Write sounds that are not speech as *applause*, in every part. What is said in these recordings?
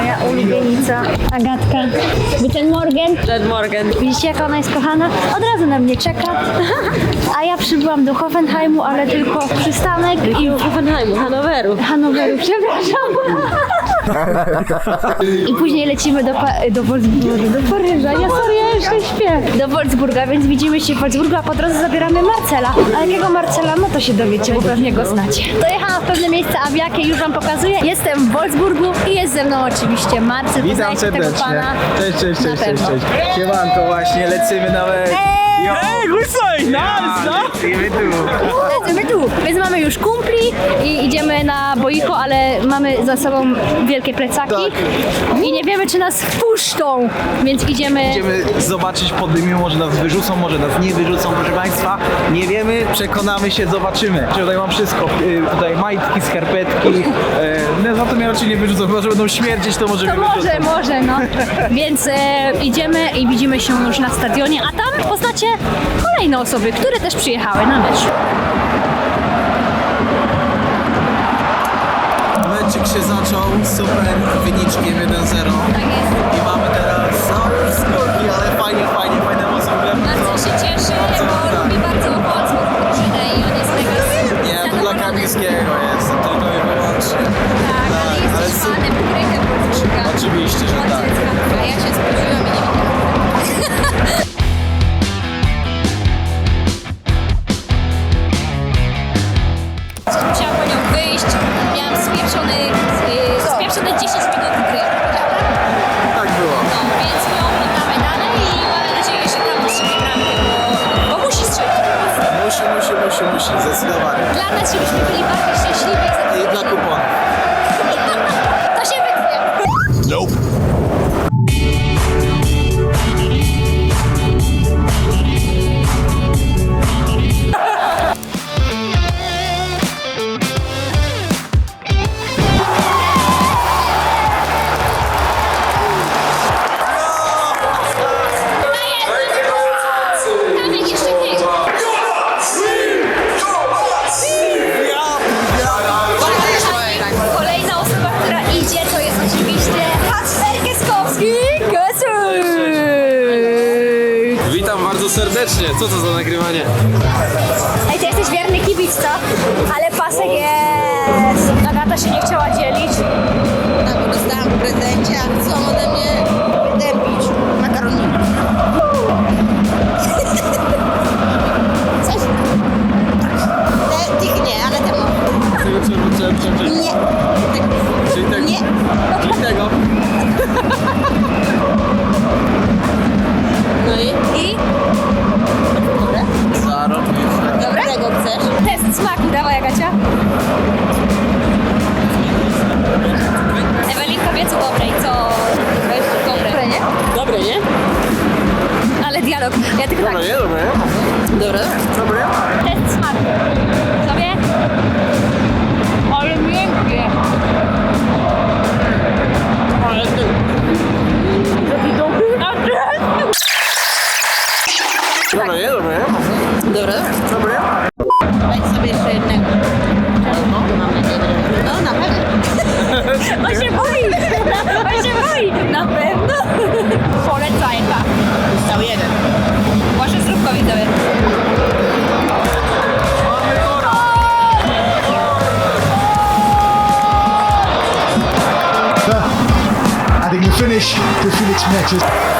moja ulubienica. Agatka. Guten Morgen. Red Morgan. Widzicie, jaka ona jest kochana? Od razu na mnie czeka. *laughs* A ja przybyłam do Hoffenheimu, ale tylko przystanek i Hoffenheimu, Hanoweru. Hanoweru, przepraszam. I później lecimy do, pa- do Wolfsburga, do Paryża. Ja sorry, ja jeszcze śpię. Do Wolfsburga, więc widzimy się w Wolfsburgu, a po drodze zabieramy Marcela. A jakiego Marcela? No to się dowiecie, bo pewnie go znacie. Dojechałam w pewne miejsce, a w jakie już wam pokazuję. Jestem w Wolfsburgu i jest ze mną oczywiście Marcel. Witam Poznajcie tego serdecznie. pana. Cześć, cześć, Na cześć, cześć, pewno. cześć. Siemanko, właśnie lecimy nawet. Jo. Ej, Gusoj! Nice, no! Lecimy tu. Tu. Więc mamy już kumpli i idziemy na boiko, ale mamy za sobą wielkie plecaki i nie wiemy, czy nas wpuszczą, więc idziemy... Idziemy zobaczyć poddymiu, może nas wyrzucą, może nas nie wyrzucą, proszę Państwa. Nie wiemy, przekonamy się, zobaczymy. Tutaj mam wszystko, y, tutaj majtki, skarpetki. E, no za to mnie raczej nie wyrzucą, chyba że będą śmierdzieć, to może To mnie może, wyrzucą. może, no. *laughs* Więc e, idziemy i widzimy się już na stadionie, a tam poznacie kolejne osoby, które też przyjechały na mecz. Zaczął, super wyniczkiem 1-0. I mamy teraz, już skórki, ale fajnie, fajnie, fajne mocno Bardzo się cieszy, bo lubi bardzo Wolfsburg drużynę i on jest mega Nie, to dla Kamińskiego jest, tylko i wyłącznie. Tak, ale ale jesteś super. fanem Wolfsburga. Oczywiście, że tak. Ja się spóźniłam Musi, musi, musi, musi, zdecydowanie. Dla nas, żebyśmy byli bardziej szczęśliwi. I dla kuponów. Serdecznie. Co to za nagrywanie? Ej, ty jesteś wierny kibic, co? Ale pasek jest. Agata się nie chciała dzielić. Tak, bo dostałam w prezencie, a chcą ode mnie Dobre. Dobre. Test smaku. Sobie? Ale miękkie. Ale ty. Taki dobry. A teraz? Dobre, nie? Dobre. Dobre? Dobre. Weź sobie jeszcze jednego. No, mam nadzieję, że... No, na pewno. *laughs* On się boi. On się boi. Na pewno. Polecajka. Został jeden. To Felix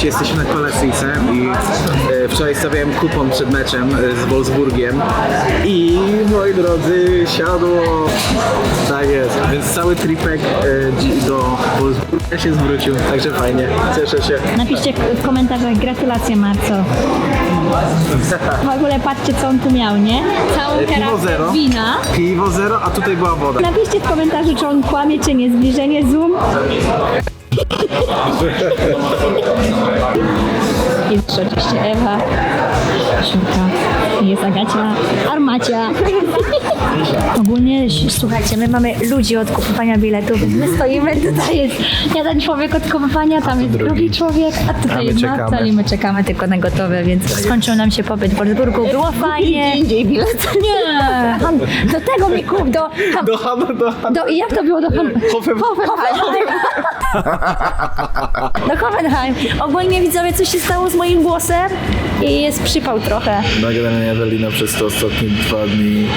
Sensie jesteśmy na kolacyjce i e, wczoraj stawiałem kupon przed meczem e, z Wolfsburgiem i moi drodzy siadło. Tak jest, więc cały tripek e, do Wolfsburga się zwrócił, także fajnie, cieszę się. Napiszcie w komentarzach gratulacje Marco. W ogóle patrzcie, co on tu miał, nie? Całą Piwo zero. wina. Piwo zero, a tutaj była woda. Napiszcie w komentarzu, czy on kłamie, czy nie. Zbliżenie zoom. Jest oczywiście Ewa, Szymka, jest Agacia, Armacia. Ogólnie, słuchajcie, my mamy ludzi od kupowania biletów, więc my stoimy, tutaj jest jeden człowiek od kupowania, tam jest drugi człowiek, a tutaj my jest. Marcel i my czekamy tylko na gotowe, więc skończył nam się pobyt w Wolfsburgu, było fajnie. Indziej bilet. Nie, do tego mi kup, do... Do do Hana. do, jak to było do Han, Hoffenheim. Do Hoffenheim. Ogólnie widzowie, co się stało z moim głosem? I jest przypał trochę. No generalnie Ewelina przez te ostatnie dwa dni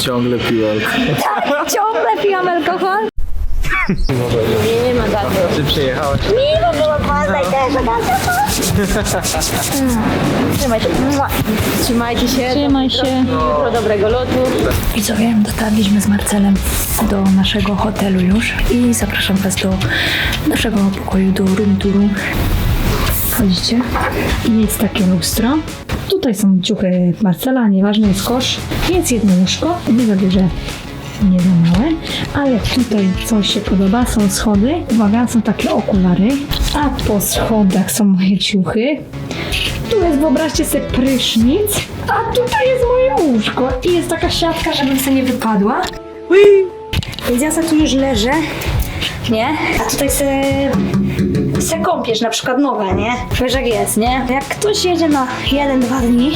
ciągle piła Ciągle piłam alkohol. Nie ma daty. Ty przyjechałeś? Miło było poznać też, Agacia. *laughs* Trzymaj się. Mua. Trzymajcie się. Trzymaj się. Jutro dobrego lotu. Widzowie, dotarliśmy z Marcelem do naszego hotelu już i zapraszam Was do naszego pokoju, do room touru. Wchodzicie i jest takie lustro. Tutaj są ciuchy Marcela, nieważne jest kosz, jest jedno łóżko, nie za duże, nie za małe, ale tutaj co się podoba, są schody, uwaga, są takie okulary, a po schodach są moje ciuchy. Tu jest, wyobraźcie sobie, prysznic, a tutaj jest moje łóżko i jest taka siatka, żebym sobie nie wypadła. Więc ja sobie tu już leżę, nie? A tutaj se, se kąpiesz, na przykład noga, nie? Wiesz jak jest, nie? Jak ktoś jedzie na 1-2 dni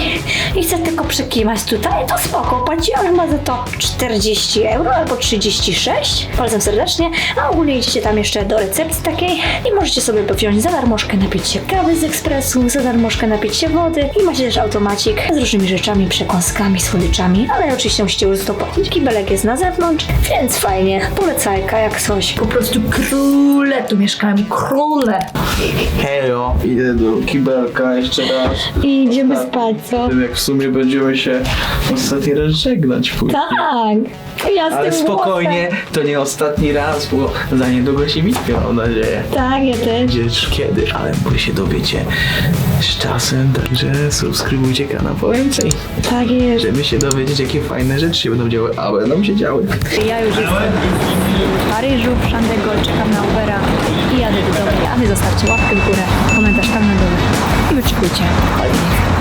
i chce tylko przekiwać tutaj, to spoko, płaciłem chyba za to 40 euro albo 36, polecam serdecznie, a ogólnie idziecie tam jeszcze do recepcji takiej i możecie sobie wziąć za darmożkę napić się kawy z ekspresu, za darmożkę napić się wody i macie też automacik z różnymi rzeczami, przekąskami, słodyczami, ale oczywiście musicie już to płacić. Kibelek jest na zewnątrz, więc fajnie, polecajka jak coś. Po prostu króle tu mieszkają, króle. Hejo, idę do kibelka jeszcze raz. I idziemy spać, co? Jak w sumie będziemy się ostatni raz żegnać później. Tak, ja z Ale tym spokojnie, to nie ostatni raz, bo za niedługo się widzimy, mam nadzieję. Tak, ja też. Gdzieś kiedy, ale może się dowiecie z czasem, także subskrybujcie kanał po więcej. Tak jest. Żeby się dowiedzieć, jakie fajne rzeczy się będą działy, a będą się działy. Ja już jestem w Paryżu, w Chandegol, czekam na Ubera i jadę do domu. A wy zostawcie łapkę w górę, komentarz tam na dole i wyczekujcie kolejnych